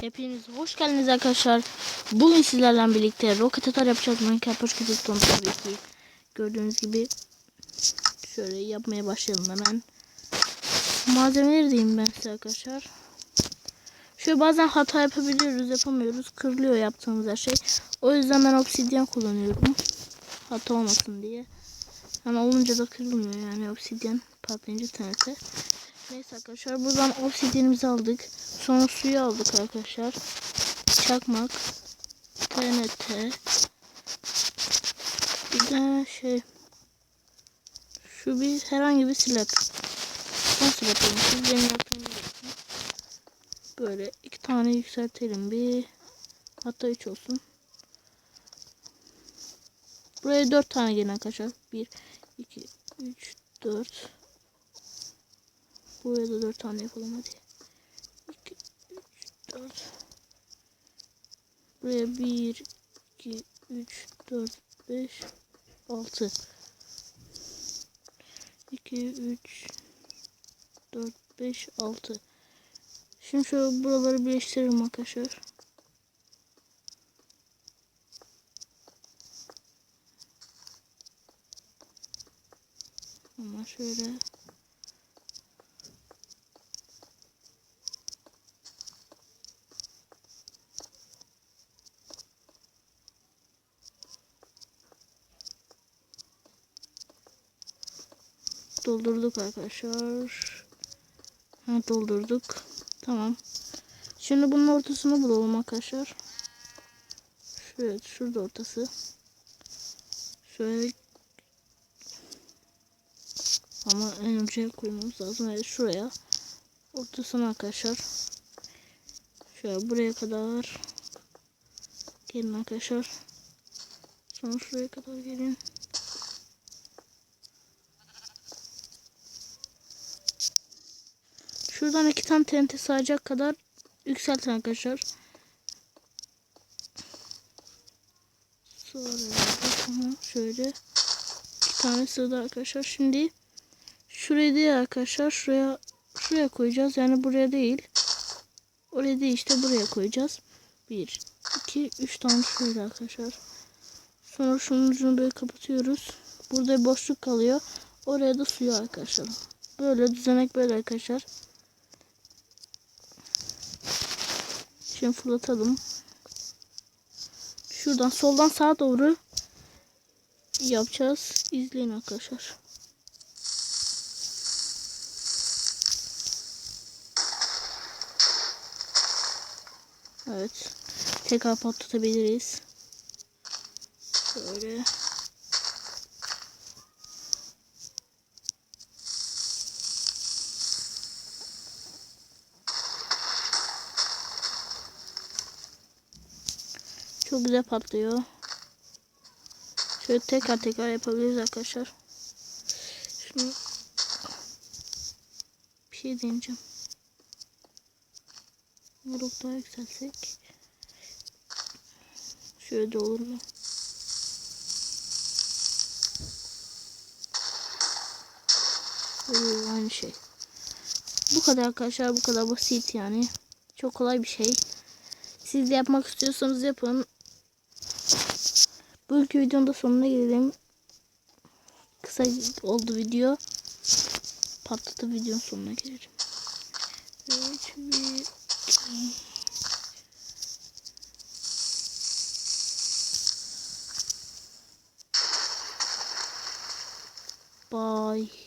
Hepiniz hoş geldiniz arkadaşlar. Bugün sizlerle birlikte roket atar yapacağız. Minecraft hoş geldiniz. Tabii ki gördüğünüz gibi şöyle yapmaya başlayalım hemen. Malzemeleri diyeyim ben size arkadaşlar. Şöyle bazen hata yapabiliyoruz, yapamıyoruz. Kırılıyor yaptığımız her şey. O yüzden ben obsidyen kullanıyorum. Hata olmasın diye. Yani olunca da kırılmıyor yani obsidyen patlayınca TNT. Neyse arkadaşlar buradan obsidyenimizi aldık. Sonra suyu aldık arkadaşlar. Çakmak. TNT. Bir de şey. Şu bir herhangi bir slab. Nasıl yapalım? Siz benim yaptığım. Böyle iki tane yükseltelim bir. Hatta üç olsun. Buraya dört tane gelin arkadaşlar. Bir, iki, üç, dört. Buraya da 4 tane yapalım hadi. 2, 3, 4. Buraya 1, 2, 3, 4, 5, 6. 2, 3, 4, 5, 6. Şimdi şöyle buraları birleştirelim arkadaşlar. Ama şöyle doldurduk arkadaşlar. Ha, doldurduk. Tamam. Şimdi bunun ortasını bulalım arkadaşlar. Şöyle şurada ortası. Şöyle ama en önce koymamız lazım. Evet şuraya. Ortasına arkadaşlar. Şöyle buraya kadar. Gelin arkadaşlar. Sonra şuraya kadar gelin. Şuradan iki tane TNT sığacak kadar yükseltin arkadaşlar. Sonra şöyle iki tane sığdı arkadaşlar. Şimdi şuraya değil arkadaşlar. Şuraya şuraya koyacağız. Yani buraya değil. Oraya değil işte buraya koyacağız. Bir, iki, üç tane şöyle arkadaşlar. Sonra şunun ucunu böyle kapatıyoruz. Burada boşluk kalıyor. Oraya da suyu arkadaşlar. Böyle düzenek böyle arkadaşlar. Şimdi fırlatalım. Şuradan soldan sağa doğru yapacağız. İzleyin arkadaşlar. Evet. Tekrar patlatabiliriz. Şöyle. Çok güzel patlıyor. Şöyle tekrar tekrar yapabiliriz arkadaşlar. Şunu bir şey deneyeceğim. Vurup daha yükseltsek. Şöyle de olur mu? Oo, aynı şey. Bu kadar arkadaşlar bu kadar basit yani. Çok kolay bir şey. Siz de yapmak istiyorsanız yapın. Bugünkü videonun da sonuna gelelim. Kısa oldu video. Patlatıp videonun sonuna gelelim. 3, 1, 2. Bye.